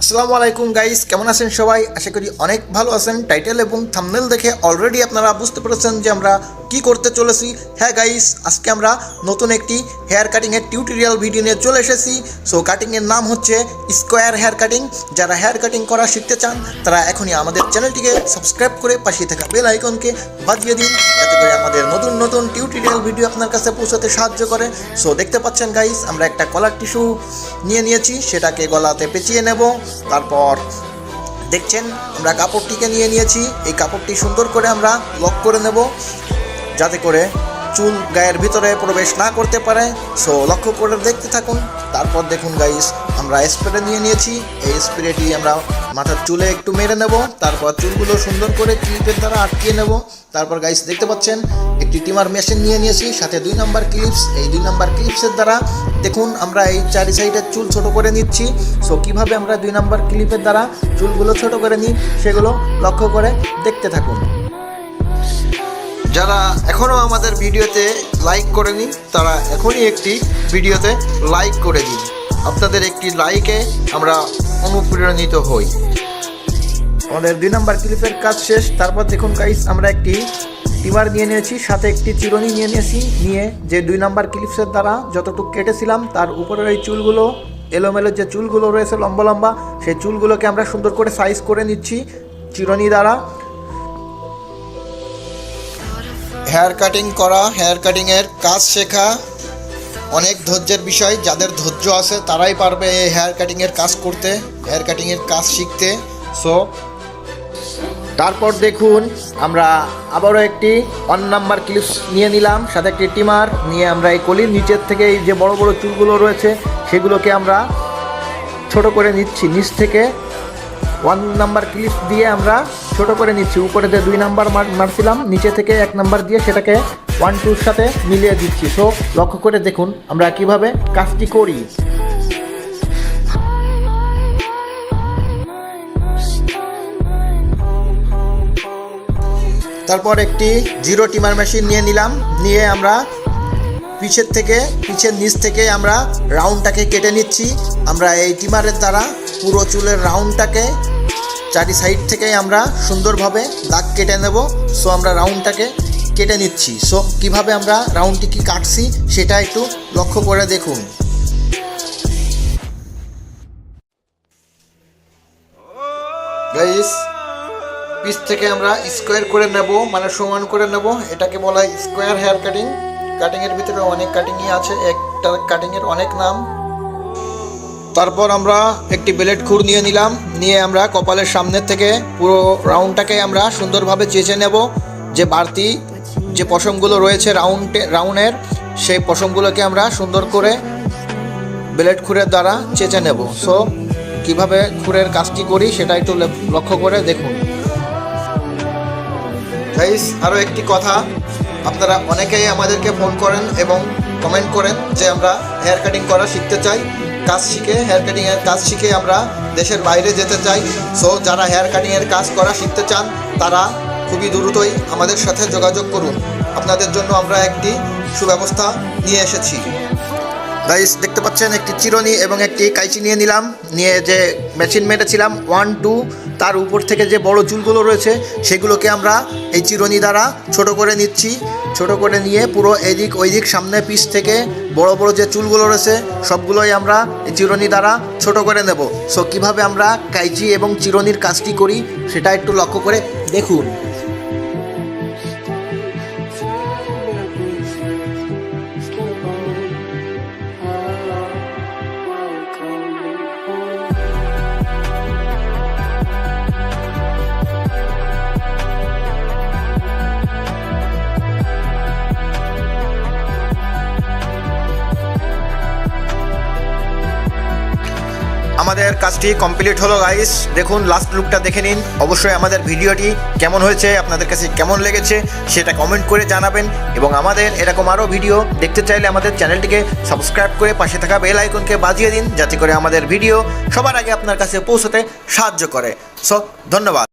আসসালামু আলাইকুম গাইস, কেমন আছেন সবাই? আশা করি অনেক ভালো আছেন। টাইটেল এবং থামনেল দেখে অলরেডি আপনারা বুঝতে পেরেছেন যে আমরা কি করতে চলেছি। হ্যাঁ গাইস, আজকে আমরা নতুন একটি হেয়ার কাটিংয়ের টিউটোরিয়াল ভিডিও নিয়ে চলে এসেছি। সো কাটিংয়ের নাম হচ্ছে স্কোয়ার হেয়ার কাটিং যারা হেয়ার কাটিং করা শিখতে চান, তারা এখনই আমাদের চ্যানেলটিকে সাবস্ক্রাইব করে পাশে থাকা বেল আইকনকে বাজিয়ে দিন, যাতে করে আমাদের নতুন নতুন টিউটোরিয়াল ভিডিও আপনার কাছে পৌঁছাতে সাহায্য করে। সো দেখতে পাচ্ছেন গাইস, আমরা একটা কলার টিস্যু নিয়ে নিয়েছি। সেটাকে গলাতে পেঁচিয়ে নেব। তারপর দেখছেন আমরা কাপড়টিকে নিয়ে নিয়েছি, এই কাপড়টি সুন্দর করে আমরা লক করে নেব, যাতে করে চুল গায়ের ভিতরে প্রবেশ না করতে পারে। সো লক্ষ্য করে দেখতে থাকুন, তারপর দেখুন গাইস আমরা স্প্রে নিয়ে নিয়েছি, এই স্প্রেটি আমরা মাথার চুলে একটু মেরে নেব, তারপর চুলগুলো সুন্দর করে ক্লিপের দ্বারা আটকিয়ে নেব। তারপর গাইস দেখতে পাচ্ছেন একটি টিমার মেশিন নিয়ে নিয়েছি, সাথে দুই নাম্বার ক্লিপস এই দুই নাম্বার ক্লিপসের দ্বারা দেখুন, আমরা এই চারি সাইডের চুল ছোট করে নিচ্ছি। সো কীভাবে আমরা দুই নাম্বার ক্লিপের দ্বারা চুলগুলো ছোট করে নিই, সেগুলো লক্ষ্য করে দেখতে থাকুন। যারা এখনও আমাদের ভিডিওতে লাইক করেনি, তারা এখনই একটি ভিডিওতে লাইক করে দিন। আপনাদের একটি লাইকে আমরা অনুপ্রেরণিত হই। আমাদের দুই নাম্বার ক্লিপের কাজ শেষ। তারপর দেখুন গাইস আমরা একটি টিমার নিয়ে নিয়েছি, সাথে একটি চিরুনি নিয়ে নিয়েছি, নিয়ে যে দুই নাম্বার ক্লিপসের দ্বারা যতটুকু কেটেছিলাম, তার উপরের এই চুলগুলো, এলোমেলো যে চুলগুলো রয়েছে লম্বা লম্বা, সেই চুলগুলোকে আমরা সুন্দর করে সাইজ করে নিচ্ছি চিরুনি দ্বারা। হেয়ার কাটিং করা হেয়ার কাটিংয়ের কাজ শেখা, অনেক ধৈর্যের বিষয়, যাদের ধৈর্য আছে তারাই পারবে এই হেয়ার কাটিংয়ের কাজ করতে হেয়ার কাটিংয়ের কাজ শিখতে। সো তারপর দেখুন, আমরা আবারও একটি ওয়ান নাম্বার ক্লিপস নিয়ে নিলাম, সাথে একটি টিমার নিয়ে আমরা এই কলির নিচের থেকে এই যে বড় বড় চুলগুলো রয়েছে, সেগুলোকে আমরা ছোট করে নিচ্ছি। নিচ থেকে ওয়ান নাম্বার ক্লিপ দিয়ে আমরা ছোট করে নিচ্ছি। উপরে যে দুই নাম্বার মার- মারছিলাম, নিচে থেকে এক নাম্বার দিয়ে সেটাকে ওয়ান টুর সাথে মিলিয়ে দিচ্ছি। সো লক্ষ্য করে দেখুন, আমরা কীভাবে কাজটি করি। তারপর একটি জিরো টিমার মেশিন নিয়ে নিলাম। নিয়ে আমরা পিছের থেকে, পিছের নিচ থেকে আমরা রাউন্ডটাকে কেটে নিচ্ছি। আমরা এই টিমারের দ্বারা পুরো চুলের রাউন্ডটাকে চারি সাইড থেকে আমরা সুন্দরভাবে দাগ কেটে নেব। সো আমরা রাউন্ডটাকে কেটে নিচ্ছি। সো কীভাবে আমরা রাউন্ডটি কি কাটছি সেটা একটু লক্ষ্য করে দেখুন। গাইস পিস থেকে আমরা স্কোয়ার করে নেব মানে সমান করে নেব। এটাকে বলা হয় স্কোয়ার হেয়ার কাটিং। কাটিংয়ের ভিতরে অনেক কাটিংই আছে, একটা কাটিংয়ের অনেক নাম। তারপর আমরা একটি ব্লেড খুর নিয়ে নিলাম। নিয়ে আমরা কপালের সামনের থেকে পুরো রাউন্ডটাকে আমরা সুন্দরভাবে চেঁচে নেব। যে বাড়তি যে পশমগুলো রয়েছে রাউন্ডে রাউন্ডের সেই পশমগুলোকে আমরা সুন্দর করে ব্লেড খুরের দ্বারা চেঁচে নেব। সো কীভাবে খুরের কাজটি করি সেটা একটু লক্ষ্য করে দেখুন। গাইস আরও একটি কথা। আপনারা অনেকেই আমাদেরকে ফোন করেন এবং কমেন্ট করেন যে আমরা হেয়ার কাটিং করা শিখতে চাই, কাজ শিখে হেয়ার কাটিংয়ের কাজ শিখে আমরা দেশের বাইরে যেতে চাই। সো যারা হেয়ার কাটিংয়ের কাজ করা শিখতে চান, তারা খুবই দ্রুতই আমাদের সাথে যোগাযোগ করুন। আপনাদের জন্য আমরা একটি সুব্যবস্থা নিয়ে এসেছি। গাইস দেখতে পাচ্ছেন, একটি চিরনি এবং একটি কাইচি নিয়ে নিলাম। নিয়ে যে মেশিন মেরেছিলাম ওয়ান টু তার উপর থেকে যে বড় চুলগুলো রয়েছে, সেগুলোকে আমরা এই চিরনি দ্বারা ছোট করে নিচ্ছি। ছোট করে নিয়ে পুরো এদিক ওইদিক সামনে পিস থেকে বড় বড় যে চুলগুলো রয়েছে, সবগুলোই আমরা এই চিরনি দ্বারা ছোট করে নেব। সো কীভাবে আমরা কাইচি এবং চিরনির কাজটি করি, সেটা একটু লক্ষ্য করে দেখুন। আমাদের কাজটি কমপ্লিট হলো গাইস দেখুন লাস্ট লুকটা দেখে নিন। অবশ্যই আমাদের ভিডিওটি কেমন হয়েছে, আপনাদের কাছে কেমন লেগেছে, সেটা কমেন্ট করে জানাবেন। এবং আমাদের এরকম আরও ভিডিও দেখতে চাইলে আমাদের চ্যানেলটিকে সাবস্ক্রাইব করে পাশে থাকা বেল আইকনকে বাজিয়ে দিন, যাতে করে আমাদের ভিডিও সবার আগে আপনার কাছে পৌঁছতে সাহায্য করে। সো ধন্যবাদ।